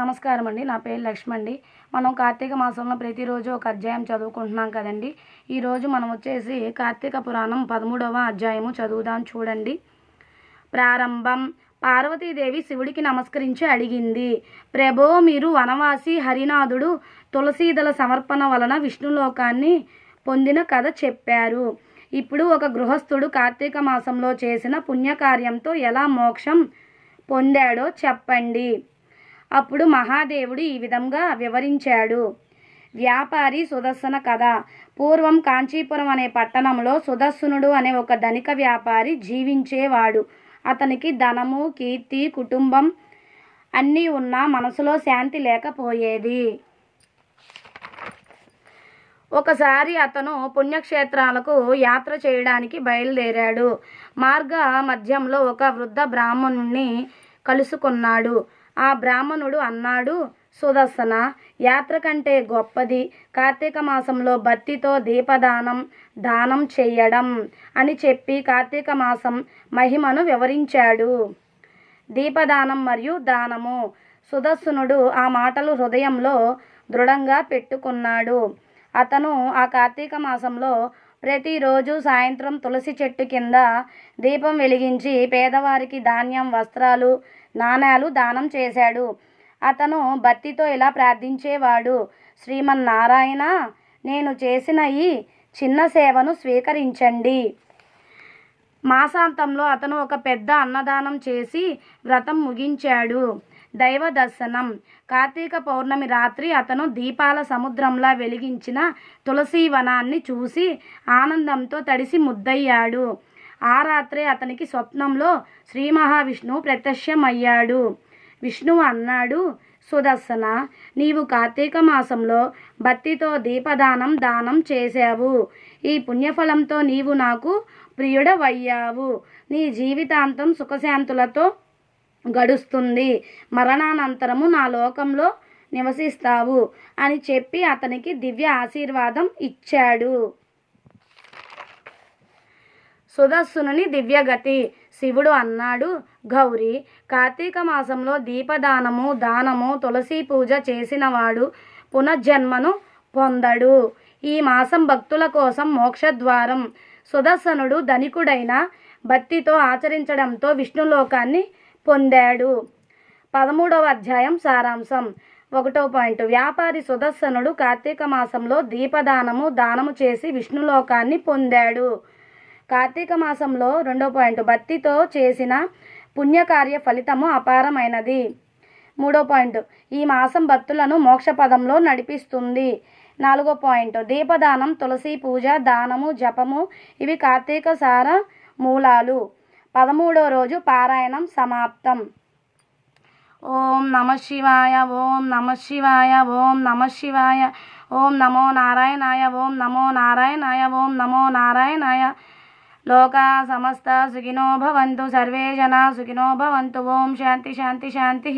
నమస్కారం అండి నా పేరు లక్ష్మి అండి మనం కార్తీక మాసంలో ప్రతిరోజు ఒక అధ్యాయం చదువుకుంటున్నాం కదండి. ఈరోజు మనం వచ్చేసి కార్తీక పురాణం పదమూడవ అధ్యాయము చదువుదాం చూడండి. ప్రారంభం. పార్వతీదేవి శివుడికి నమస్కరించి అడిగింది ప్రభో మీరు వనవాసి హరినాథుడు తులసీదల సమర్పణ వలన విష్ణులోకాన్ని పొందిన కథ చెప్పారు. ఇప్పుడు ఒక గృహస్థుడు కార్తీక మాసంలో చేసిన పుణ్యకార్యంతో ఎలా మోక్షం పొందాడో చెప్పండి. అప్పుడు మహాదేవుడు ఈ విధంగా వివరించాడు. వ్యాపారి సుదర్శన కథ. పూర్వం కాంచీపురం అనే పట్టణంలో సుదర్శనుడు అనే ఒక ధనిక వ్యాపారి జీవించేవాడు. అతనికి ధనము కీర్తి కుటుంబం అన్నీ ఉన్నా మనసులో శాంతి లేకపోయేది. ఒకసారి అతను పుణ్యక్షేత్రాలకు యాత్ర చేయడానికి బయలుదేరాడు. మార్గ మధ్యంలో ఒక వృద్ధ బ్రాహ్మణుణ్ణి కలుసుకున్నాడు. ఆ బ్రాహ్మణుడు అన్నాడు సుదర్శన యాత్ర కంటే గొప్పది. కార్తీక మాసంలో భక్తితో దీపదానం దానం చెయ్యడం అని చెప్పి కార్తీక మాసం మహిమను వివరించాడు. దీపదానం మరియు దానము. సుదర్శనుడు ఆ మాటలు హృదయంలో దృఢంగా పెట్టుకున్నాడు. అతను ఆ కార్తీక మాసంలో ప్రతిరోజు సాయంత్రం తులసి చెట్టు కింద దీపం వెలిగించి పేదవారికి ధాన్యం వస్త్రాలు నాణేలు దానం చేశాడు. అతను భక్తితో ఇలా ప్రార్థించేవాడు శ్రీమన్నారాయణ నేను చేసిన ఈ చిన్న సేవను స్వీకరించండి. మాసాంతంలో అతను ఒక పెద్ద అన్నదానం చేసి వ్రతం ముగించాడు. దైవ దర్శనం కార్తీక పౌర్ణమి రాత్రి అతను దీపాల సముద్రంలా వెలిగించిన తులసి వనాన్ని చూసి ఆనందంతో తడిసి ముద్దయ్యాడు. ఆ రాత్రే అతనికి స్వప్నంలో శ్రీ మహావిష్ణువు ప్రత్యక్షమయ్యాడు. విష్ణువు అన్నాడు సుదర్శన నీవు కార్తీక మాసంలో భక్తితో దీపదానం దానం చేశావు. ఈ పుణ్యఫలంతో నీవు నాకు ప్రియుడవయ్యావు. నీ జీవితాంతం సుఖశాంతులతో గడుస్తుంది. మరణానంతరము నా లోకంలో నివసిస్తావు అని చెప్పి అతనికి దివ్య ఆశీర్వాదం ఇచ్చాడు. సుదస్సునుని దివ్యగతి శివుడు అన్నాడు. గౌరీ కార్తీక మాసంలో దీపదానము దానము తులసి పూజ చేసినవాడు పునర్జన్మను పొందడు. ఈ మాసం భక్తుల కోసం మోక్షద్వారం. సుదర్శనుడు ధనికుడైన భక్తితో ఆచరించడంతో విష్ణులోకాన్ని పొందాడు. పదమూడవ అధ్యాయం సారాంశం. ఒకటో పాయింట్. వ్యాపారి సుదర్శనుడు కార్తీక మాసంలో దీపదానము దానము చేసి విష్ణులోకాన్ని పొందాడు. కార్తీక మాసంలో రెండో పాయింట్. భక్తితో చేసిన పుణ్యకార్య ఫలితము అపారమైనది. మూడో పాయింట్. ఈ మాసం భక్తులను మోక్షపదంలో నడిపిస్తుంది. నాలుగో పాయింట్. దీపదానం తులసి పూజ దానము జపము ఇవి కార్తీక సార మూలాలు. పదమూడో రోజు పారాయణం సమాప్తం. ఓం నమ శివాయ ఓం నమ శివాయ ఓం నమ శివాయ ఓం నమో నారాయణాయ ఓం నమో నారాయణాయ ఓం నమో నారాయణాయ. లోకా సమస్త సుఖినో భవంతు సర్వే జనా సుఖినో భవంతు. ఓం శాంతి శాంతి శాంతి.